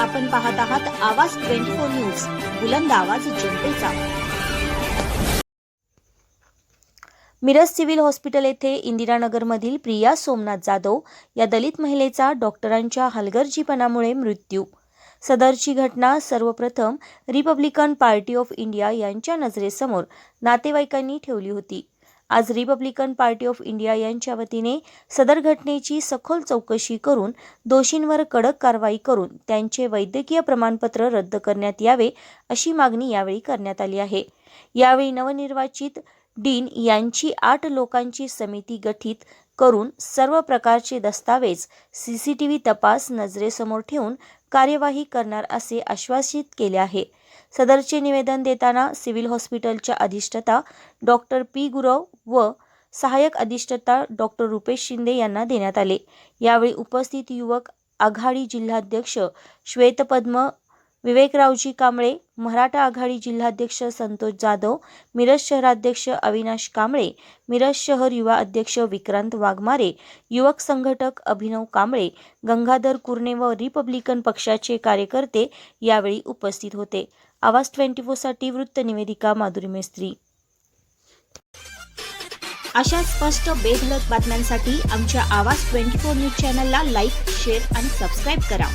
आपण पाहत आहात आवाज ट्वेंटी फोर न्यूज बुलंद आवाज जनतेचा. मिरज सिव्हिल हॉस्पिटल येथे इंदिरानगरमधील प्रिया सोमनाथ जाधव या दलित महिलेचा डॉक्टरांच्या हलगर्जीपणामुळे मृत्यू. सदरची घटना सर्वप्रथम रिपब्लिकन पार्टी ऑफ इंडिया यांच्या नजरेसमोर नातेवाईकांनी ठेवली होती. आज रिपब्लिकन पार्टी ऑफ इंडिया यांच्या वतीने सदर घटनेची सखोल चौकशी करून दोषींवर कडक कारवाई करून त्यांचे वैद्यकीय प्रमाणपत्र रद्द करण्यात यावे अशी मागणी यावेळी करण्यात आली आहे. यावेळी नवनिर्वाचित डीन यांची आठ लोकांची समिती गठीत करून सर्व प्रकारचे दस्तावेज सी सी टी व्ही तपास नजरेसमोर ठेवून कार्यवाही करणार असे आश्वासित केले आहे. सदरचे निवेदन देताना सिव्हिल हॉस्पिटलच्या अधिष्ठता डॉक्टर पी. गुरव व सहाय्यक अधिष्ठता डॉक्टर रुपेश शिंदे यांना देण्यात आले. यावेळी उपस्थित युवक आघाडी जिल्हाध्यक्ष श्वेतपद्म विवेकरावजी कांबळे मराठा आघाडी जिल्हाध्यक्ष संतोष जाधव मिरज शहराध्यक्ष अविनाश कांबळे मिरज शहर युवा अध्यक्ष विक्रांत वाघमारे युवक संघटक अभिनव कांबळे गंगाधर कुर्णे व रिपब्लिकन पक्षाचे कार्यकर्ते यावेळी उपस्थित होते. आवाज ट्वेंटी फोरसाठी वृत्तनिवेदिका माधुरी मेस्त्री. अशा स्पष्ट बेधडक बातम्यांसाठी आमच्या आवाज ट्वेंटी फोर न्यूज चॅनलला लाईक शेअर आणि सबस्क्राईब करा.